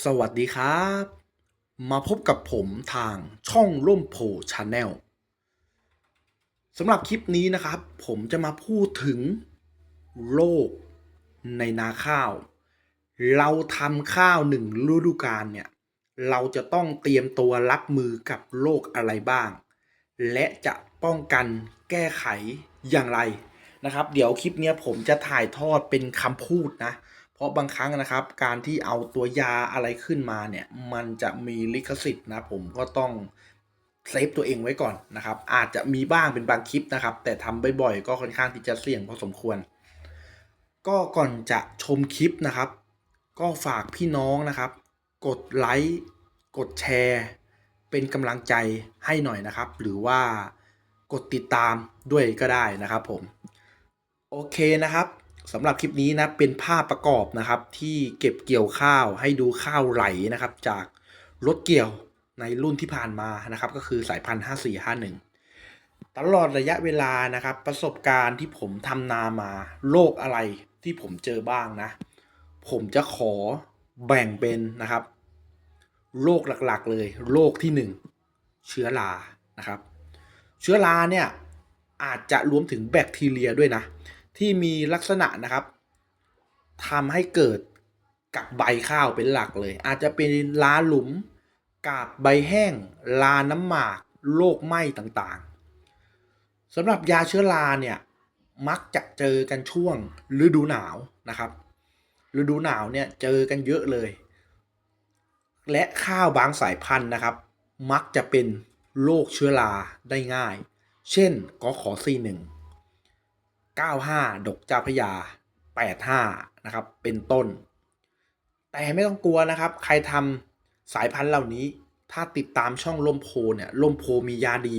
สวัสดีครับ มาพบกับผมทางช่องร่มโพชาแนลสำหรับคลิปนี้นะครับ ผมจะมาพูดถึงโรคในนาข้าว เราทำข้าวหนึ่งฤดูกาลเนี่ย เราจะต้องเตรียมตัวรับมือกับโรคอะไรบ้าง และจะป้องกันแก้ไขอย่างไรนะครับ เดี๋ยวคลิปนี้ผมจะถ่ายทอดเป็นคำพูดนะ ราะบางครั้งนะครับ การที่เอาตัวยาอะไรขึ้นมาเนี่ย มันจะมีลิขสิทธิ์นะผมก็ต้องเซฟตัวเองไว้ก่อนนะครับ อาจจะมีบ้างเป็นบางคลิปนะครับ แต่ทำบ่อยๆก็ค่อนข้างที่จะเสี่ยงพอสมควร ก็ก่อนจะชมคลิปนะครับ ก็ฝากพี่น้องนะครับ กดไลค์กดแชร์ เป็นกำลังใจให้หน่อยนะครับ หรือว่ากดติดตามด้วยก็ได้นะครับผม โอเคนะครับ สำหรับคลิปนี้นะเป็นภาพประกอบนะครับ ที่เก็บเกี่ยวข้าวให้ดูข้าวไหลนะครับ จากรถเกี่ยวในรุ่นที่ผ่านมานะครับ ก็คือสายพันธุ์5451 ตลอดระยะเวลานะครับ ประสบการณ์ที่ผมทำนามาโรคอะไรที่ผมเจอบ้างนะ ผมจะขอแบ่งเป็นนะครับโรคหลักๆ เลยโรคที่หนึ่งเชื้อรานะครับ เชื้อราเนี่ยอาจจะรวมถึงแบคทีเรียด้วยนะ ที่มีลักษณะนะครับทำให้เกิดกับใบข้าวเป็นหลักเลย อาจจะเป็นลาหลุม กาบใบแห้ง ลาน้ำหมากโรคไหม้ต่างๆสำหรับยาเชื้อราเนี่ยมักจะเจอกันช่วงฤดูหนาวนะครับ ฤดูหนาวเนี่ยเจอกันเยอะเลย และข้าวบางสายพันธุ์นะครับ มักจะเป็นโรคเชื้อราได้ง่าย เช่นกขอซีหนึ่ง 95 ดกเจ้าพระยา 85 นะครับ เป็นต้น แต่ไม่ต้องกลัวนะครับ ใครทำสายพันธุ์เหล่านี้ ถ้าติดตามช่องลมโพเนี่ยลมโพมียาดี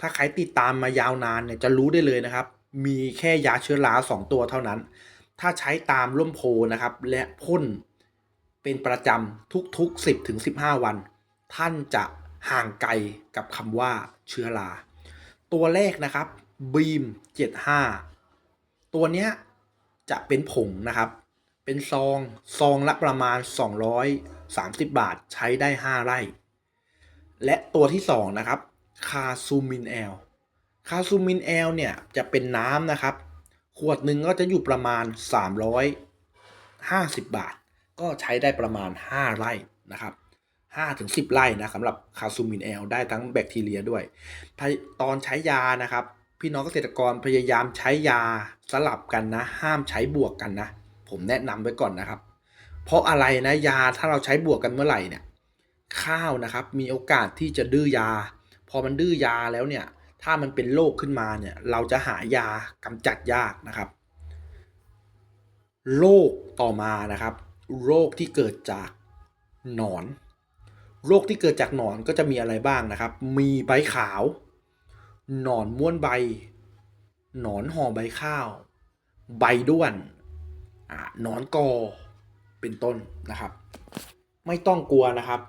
ถ้าใครติดตามมายาวนานเนี่ยจะรู้ได้เลยนะครับ มีแค่ยาเชื้อราสองตัวเท่านั้น ถ้าใช้ตามล่มโพนะครับ และพ่นเป็นประจำทุกๆ 10ถึง15 วัน ท่านจะห่างไกลกับคำว่าเชื้อรา ตัวแรกนะครับบีม 75 ตัวเนี้ยจะเป็นผงนะครับ เป็นซองซองละประมาณ 230 บาทใช้ได้ 5 ไร่ และตัวที่ 2 นะครับ คาซูมินแอล คาซูมินแอลเนี่ยจะเป็นน้ำนะครับ ขวดหนึ่งก็จะอยู่ประมาณ 350 บาท ก็ใช้ได้ประมาณ 5 ไร่นะครับ5ถึง10 ไร่นะสำหรับคาซูมินแอลได้ทั้งแบคทีเรียด้วย ตอนใช้ยานะครับ พี่น้องเกษตรกรพยายามใช้ยาสลับกันนะ ห้ามใช้บวกกันนะ ผมแนะนำไว้ก่อนนะครับ เพราะอะไรนะยาถ้าเราใช้บวกกันเมื่อไหร่เนี่ยข้าวนะครับมีโอกาสที่จะดื้อยา พอมันดื้อยาแล้วเนี่ย ถ้ามันเป็นโรคขึ้นมาเนี่ย เราจะหายากำจัดยากนะครับโรคต่อมานะครับโรคที่เกิดจากหนอน โรคที่เกิดจากหนอนก็จะมีอะไรบ้างนะครับ มีใบขาว หนอนม้วนใบ หนอนห่อใบข้าว ใบด้วนอหนอนกอ เป็นต้นนะครับ ไม่ต้องกลัวนะครับ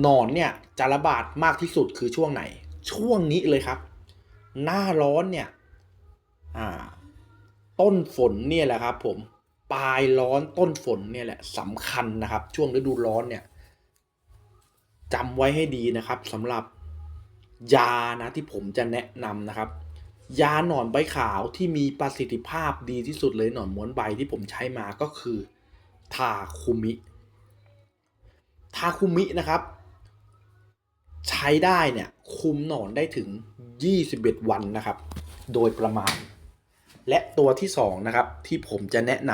หนอนเนี่ยจะระบาดมากที่สุดคือช่วงไหน ช่วงนี้เลยครับ หน้าร้อนเนี่ยต้นฝนเนี่ยแหละครับผมปลายร้อนต้นฝนเนี่ยแหละสำคัญนะครับ ช่วงฤดูร้อนเนี่ยจำไว้ให้ดีนะครับสำหรับ ยานะที่ผมจะแนะนำนะครับ ยาหนอนใบขาวที่มีประสิทธิภาพดีที่สุดเลยหนอนม้วนใบที่ผมใช้มาก็คือทาคุมิ ทาคุมินะครับ ใช้ได้เนี่ยคุมหนอนได้ถึง 21 วันนะครับ โดยประมาณ และตัวที่สองนะครับ ที่ผมจะแนะน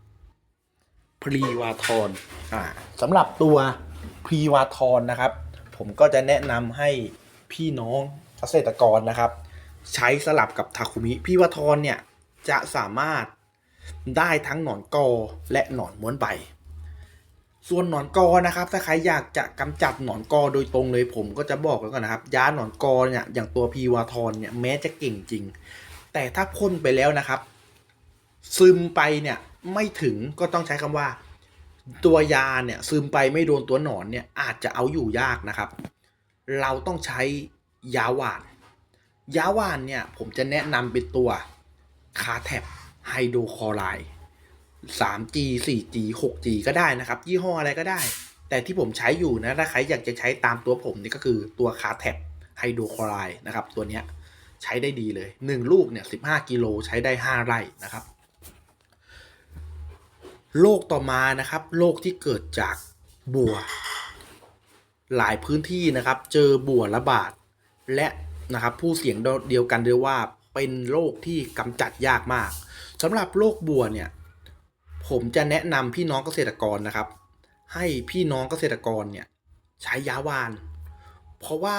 ำพรีวาทอนอ่าสำหรับตัวพรีวาทอนนะครับ ผมก็จะแนะนำให้ พี่น้องเกษตรกรนะครับ ใช้สลับกับทาคุมิพี่วาทอนเนี่ยจะสามารถได้ทั้งหนอนกอและหนอนม้วนใบ ส่วนหนอนกอนะครับ ถ้าใครอยากจะกำจัดหนอนกอโดยตรงเลยผมก็จะบอกไว้ก่อนนะครับ ยาหนอนกอเนี่ยอย่างตัวพีวาทอนเนี่ยแม้จะเก่งจริง แต่ถ้าพ่นไปแล้วนะครับ ซึมไปเนี่ยไม่ถึงก็ต้องใช้คำว่า ตัวยาเนี่ยซึมไปไม่โดนตัวหนอนเนี่ยอาจจะเอาอยู่ยากนะครับ เราต้องใช้ยาหวาน ยาหวานเนี่ยผมจะแนะนำเป็นตัวคาแท็บไฮโดรคลอไรด์ 3G 4G 6G ก็ได้นะครับ ยี่ห้ออะไรก็ได้ แต่ที่ผมใช้อยู่นะ ถ้าใครอยากจะใช้ตามตัวผมนี่ก็คือตัวคาแท็บไฮโดรคลอไรด์นะครับ ตัวเนี้ยใช้ได้ดีเลย 1 ลูกเนี่ย 15 กิโลใช้ได้ 5 ไร่นะครับโรคต่อมานะครับโรคที่เกิดจากบัว หลายพื้นที่นะครับ เจอบัวระบาดและนะครับผู้เสียงเดียวกันด้วยว่าเป็นโรคที่กำจัดยากมากสำหรับโรคบัวเนี่ย ผมจะแนะนำพี่น้องเกษตรกรนะครับ ให้พี่น้องเกษตรกรเนี่ยใช้ยาวาน เพราะว่า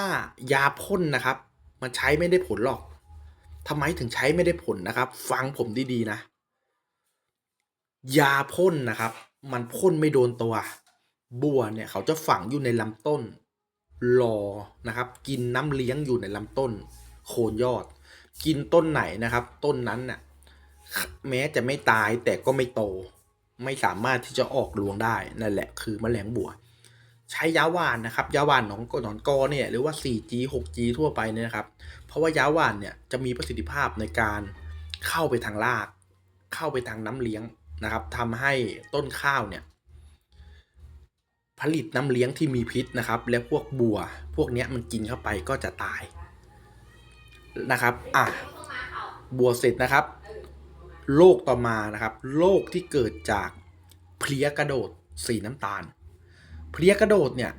ยาพ่นนะครับ มันใช้ไม่ได้ผลหรอกทำไมถึงใช้ไม่ได้ผลนะครับ ฟังผมดีๆนะ ยาพ่นนะครับ มันพ่นไม่โดนตัว บัวเนี่ยเขาจะฝังอยู่ในลำต้นรอนะครับ กินน้ำเลี้ยงอยู่ในลำต้น โคนยอด กินต้นไหนนะครับ ต้นนั้นน่ะแม้จะไม่ตายแต่ก็ไม่โต ไม่สามารถที่จะออกรวงได้นั่นแหละคือแมลงบัว ใช้ยาหวานนะครับยาหวานหนองกหนอนกอเนี่ยหรือว่า 4G 6G ทั่วไปเนี่ยนะครับ เพราะว่ายาหวานเนี่ยจะมีประสิทธิภาพในการเข้าไปทางราก เข้าไปทางน้ำเลี้ยงนะครับทำให้ต้นข้าวเนี่ย ผลิตน้ำเลี้ยงที่มีพิษนะครับ และพวกบัว พวกเนี้ยมันกินเข้าไปก็จะตายนะครับอะบัวเสร็จนะครับโรคต่อมานะครับโรคที่เกิดจากเพลี้ยกระโดดสีน้ำตาล เพลี้ยกระโดดเนี่ย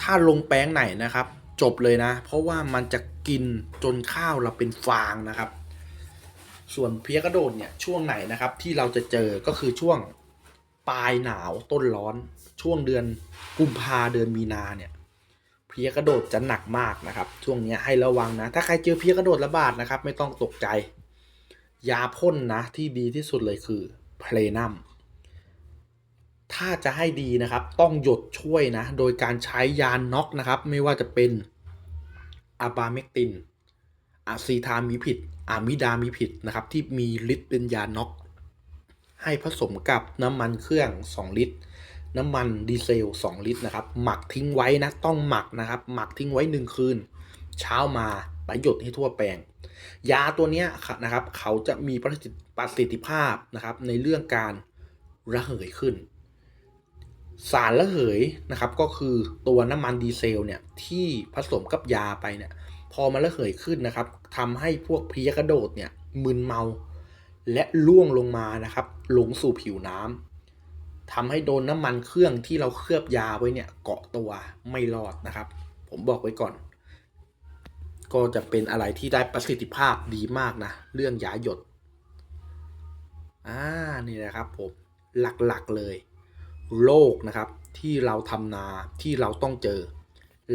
ถ้าลงแป้งไหนนะครับ จบเลยนะ เพราะว่ามันจะกินจนข้าวเราเป็นฟางนะครับ ส่วนเพลี้ยกระโดดเนี่ยช่วงไหนนะครับที่เราจะเจอก็คือช่วง ปลายหนาวต้นร้อนช่วงเดือนกุมภาเดือนมีนาเนี่ยเพียกระโดดจะหนักมากนะครับ ช่วงนี้ให้ระวังนะ ถ้าใครเจอเพียกระโดดระบาดนะครับ ไม่ต้องตกใจ ยาพ่นนะที่ดีที่สุดเลยคือเพลนัมถ้าจะให้ดีนะครับต้องหยดช่วยนะ โดยการใช้ยาน็อกนะครับ ไม่ว่าจะเป็นอะบาเมกตินอะซีทามีผิดอะมิดามีผิดนะครับ ที่มีฤทธิ์เป็นยาน็อก ให้ผสมกับน้ำมันเครื่อง 2 ลิตร น้ำมันดีเซล 2 ลิตรนะครับ หมักทิ้งไว้นะ ต้องหมักนะครับ หมักทิ้งไว้ 1 คืน เช้ามาไปหยดให้ทั่วแปลง ยาตัวนี้นะครับ เขาจะมีประสิทธิประสิทธิภาพนะครับ ในเรื่องการระเหยขึ้น สารระเหยนะครับ ก็คือตัวน้ำมันดีเซลเนี่ยที่ผสมกับยาไปเนี่ย พอมันระเหยขึ้นนะครับทำให้พวกเพียกระโดดเนี่ยมึนเมา และล่วงลงมานะครับ ลงสู่ผิวน้ำทำให้โดนน้ำมันเครื่องที่เราเคลือบยาไว้เนี่ยเกาะตัวไม่รอดนะครับ ผมบอกไว้ก่อน ก็จะเป็นอะไรที่ได้ประสิทธิภาพดีมากนะ เรื่องยาหยดอ่านี่แหละครับผมหลักๆเลยโรคนะครับที่เราทำนาที่เราต้องเจอ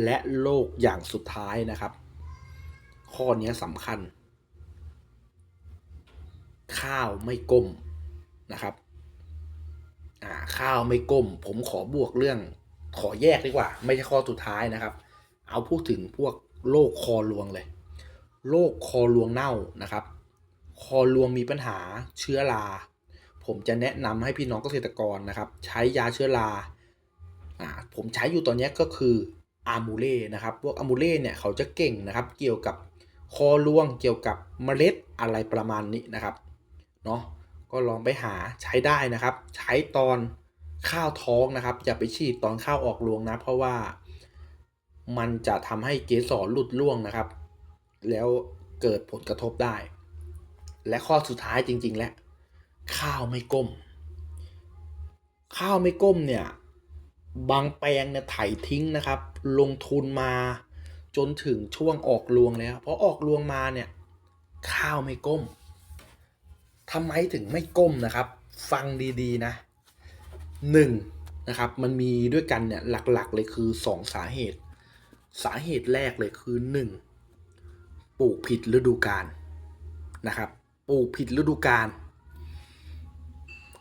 และโรคอย่างสุดท้ายนะครับ ข้อนี้สำคัญ ข้าวไม่ก้มนะครับอ่าข้าวไม่ก้ม ผมขอบวกเรื่องขอแยกดีกว่า ไม่ใช่ข้อสุดท้ายนะครับ เอาพูดถึงพวกโรคคอรวงเลยโรคคอรวงเน่านะครับ คอรวงมีปัญหาเชื้อราผมจะแนะนำให้พี่น้องเกษตรกรนะครับ ใช้ยาเชื้อราอ่าผมใช้อยู่ตอนนี้ก็คืออามูเล่นะครับพวกอามูเล่เนี่ยเขาจะเก่งนะครับ เกี่ยวกับคอรวงเกี่ยวกับเมล็ดอะไรประมาณนี้นะครับ เนาะก็ลองไปหาใช้ได้นะครับ ใช้ตอนข้าวท้องนะครับ อย่าไปฉีดตอนข้าวออกรวงนะ เพราะว่ามันจะทำให้เกสรหลุดร่วงนะครับ แล้วเกิดผลกระทบได้ และข้อสุดท้ายจริง ๆ แล้วข้าวไม่ก้ม ข้าวไม่ก้มเนี่ย บางแปลงเนี่ยไถทิ้งนะครับ ลงทุนมาจนถึงช่วงออกรวงแล้วพอออกรวงมาเนี่ย ข้าวไม่ก้ม ทำไมถึงไม่ก้มนะครับ ฟังดีๆนะหนึ่งนะครับ มันมีด้วยกันเนี่ยหลักๆ เลยคือสองสาเหตุ สาเหตุแรกเลยคือหนึ่งปลูกผิดฤดูกาลนะครับปลูกผิดฤดูกาล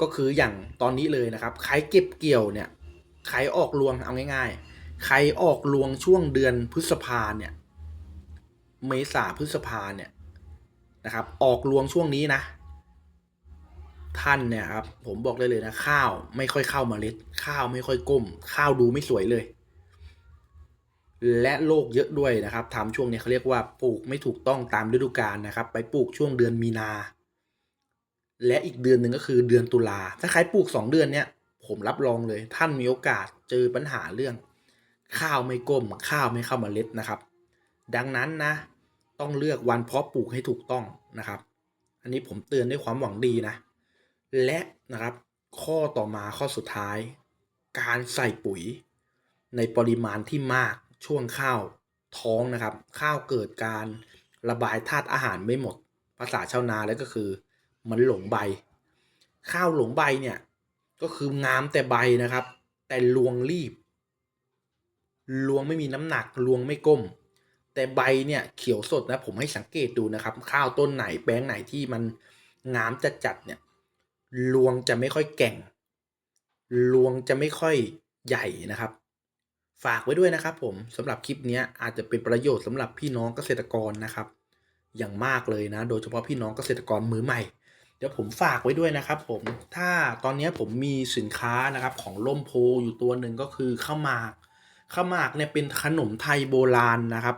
ก็คืออย่างตอนนี้เลยนะครับใครเก็บเกี่ยวเนี่ยใครออกรวงเอาง่าย ๆ ใครออกรวงช่วงเดือนพฤษภาเนี่ย เมษาพฤษภาเนี่ยนะครับ ออกรวงช่วงนี้นะ ท่านเนี่ยครับผมบอกเลยเลยนะ ข้าวไม่ค่อยเข้ามาเมล็ด ข้าวไม่ค่อยก้ม ข้าวดูไม่สวยเลย และโรคเยอะด้วยนะครับทำช่วงนี้เขาเรียกว่าปลูกไม่ถูกต้องตามฤดูกาลนะครับ ไปปลูกช่วงเดือนมีนา และอีกเดือนหนึ่งก็คือเดือนตุลาถ้าใครปลูก 2 เดือนเนี้ยผมรับรองเลย ท่านมีโอกาสเจอปัญหาเรื่อง ข้าวไม่ก้ม ข้าวไม่เข้ามาเมล็ดนะครับ ดังนั้นนะ ต้องเลือกวันเพาะปลูกให้ถูกต้องนะครับ อันนี้ผมเตือนด้วยความหวังดีนะ และนะครับข้อต่อมาข้อสุดท้าย การใส่ปุ๋ย ในปริมาณที่มากช่วงข้าวท้องนะครับ ข้าวเกิดการระบายธาตุอาหารไม่หมด ภาษาชาวนาแล้วก็คือมันหลงใบ ข้าวหลงใบเนี่ยก็คืองามแต่ใบนะครับ แต่รวงรีบรวงไม่มีน้ำหนักรวงไม่ก้ม แต่ใบเนี่ยเขียวสดนะผมให้สังเกตดูนะครับ ข้าวต้นไหนแปลงไหนที่มันงามจัดจัดเนี่ย รวงจะไม่ค่อยแก่งรวงจะไม่ค่อยใหญ่นะครับ ฝากไว้ด้วยนะครับผมสำหรับคลิปนี้อาจจะเป็นประโยชน์สำหรับพี่น้องเกษตรกรนะครับ อย่างมากเลยนะ โดยเฉพาะพี่น้องเกษตรกรมือใหม่ เดี๋ยวผมฝากไว้ด้วยนะครับผมถ้าตอนนี้ผมมีสินค้านะครับของล่มโพอยู่ตัวหนึ่งก็คือข้าวหมากข้าวหมากเนี่ยเป็นขนมไทยโบราณนะครับ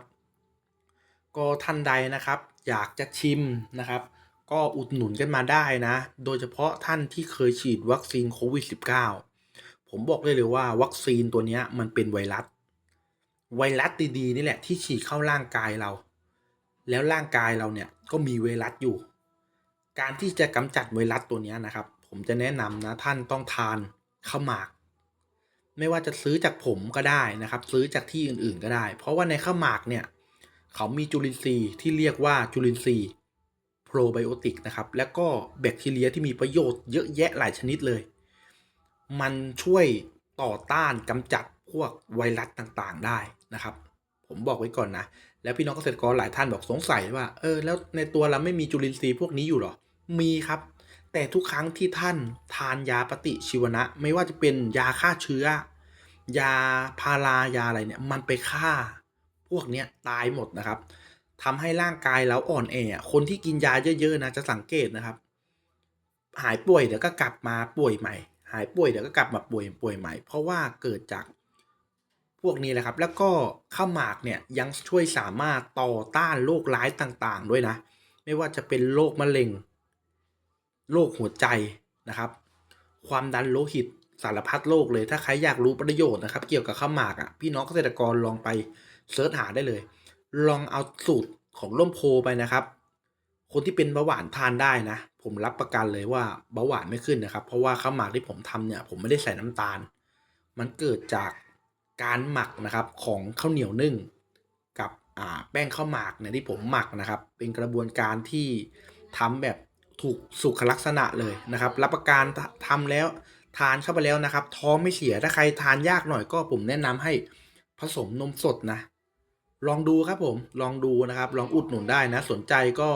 ก็ท่านใดนะครับ อยากจะชิมนะครับ ก็อุดหนุนกันมาได้นะ โดยเฉพาะท่านที่เคยฉีดวัคซีนโควิด -19 ผมบอกได้เลยว่าวัคซีนตัวนี้มันเป็นไวรัส ไวรัสดีๆนี่แหละที่ฉีดเข้าร่างกายเรา แล้วร่างกายเราเนี่ยก็มีไวรัสอยู่ การที่จะกำจัดไวรัสตัวนี้นะครับ ผมจะแนะนำนะท่านต้องทานข้าวหมาก ไม่ว่าจะซื้อจากผมก็ได้นะครับ ซื้อจากที่อื่นๆก็ได้ เพราะว่าในข้าวหมากเนี่ยเขามีจุลินทรีย์ที่เรียกว่าจุลินทรีย์ โปรไบโอติกนะครับ แล้วก็แบคทีเรียที่มีประโยชน์เยอะแยะหลายชนิดเลย มันช่วยต่อต้านกำจัดพวกไวรัสต่างๆได้นะครับ ผมบอกไว้ก่อนนะ แล้วพี่น้องเกษตรกรหลายท่านบอกสงสัยว่า เออ แล้วในตัวเราไม่มีจุลินทรีย์พวกนี้อยู่หรอ มีครับ แต่ทุกครั้งที่ท่านทานยาปฏิชีวนะ ไม่ว่าจะเป็นยาฆ่าเชื้อ ยาพารายาอะไรเนี่ย มันไปฆ่าพวกเนี้ยตายหมดนะครับ ทำให้ร่างกายเราอ่อนแอ คนที่กินยาเยอะๆนะจะสังเกตนะครับ หายป่วยเดี๋ยวก็กลับมาป่วยใหม่ หายป่วยเดี๋ยวก็กลับมาป่วยป่วยใหม่ เพราะว่าเกิดจากพวกนี้แหละครับ แล้วก็ข้าวหมากเนี่ยยังช่วยสามารถต่อต้านโรคร้ายต่างๆ ด้วยนะ ไม่ว่าจะเป็นโรคมะเร็ง โรคหัวใจนะครับ ความดันโลหิตสารพัดโรคเลย ถ้าใครอยากรู้ประโยชน์นะครับ เกี่ยวกับข้าวหมากอะ พี่น้องเกษตรกรลองไปเสิร์ชหาได้เลย ลองเอาสูตรของล่มโพไปนะครับ คนที่เป็นเบาหวานทานได้นะ ผมรับประกันเลยว่าเบาหวานไม่ขึ้นนะครับ เพราะว่าข้าวหมากที่ผมทำเนี่ย ผมไม่ได้ใส่น้ำตาล มันเกิดจากการหมักนะครับของข้าวเหนียวนึ่ง กับแป้งข้าวหมากเนี่ยที่ผมหมักนะครับ เป็นกระบวนการที่ทำแบบถูกสุขลักษณะเลยนะครับ รับประกันทำแล้วทานเข้าไปแล้วนะครับ ท้องไม่เสียถ้าใครทานยากหน่อยก็ผมแนะนำให้ผสมนมสดนะ ลองดูครับผมลองดูนะครับ ลองอุดหนุนได้นะ สนใจก็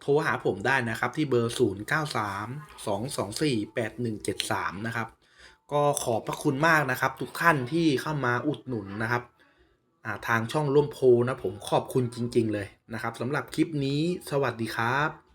โทรหาผมได้นะครับ ที่เบอร์ 0 9 3 2 2 4 8 1 7 3 นะครับ ก็ขอบพระคุณมากนะครับ ทุกท่านที่เข้ามาอุดหนุนนะครับาทางช่องร่วมโพนะผมขอบคุณจริง ๆ เลยนะครับสำหรับคลิปนี้สวัสดีครับ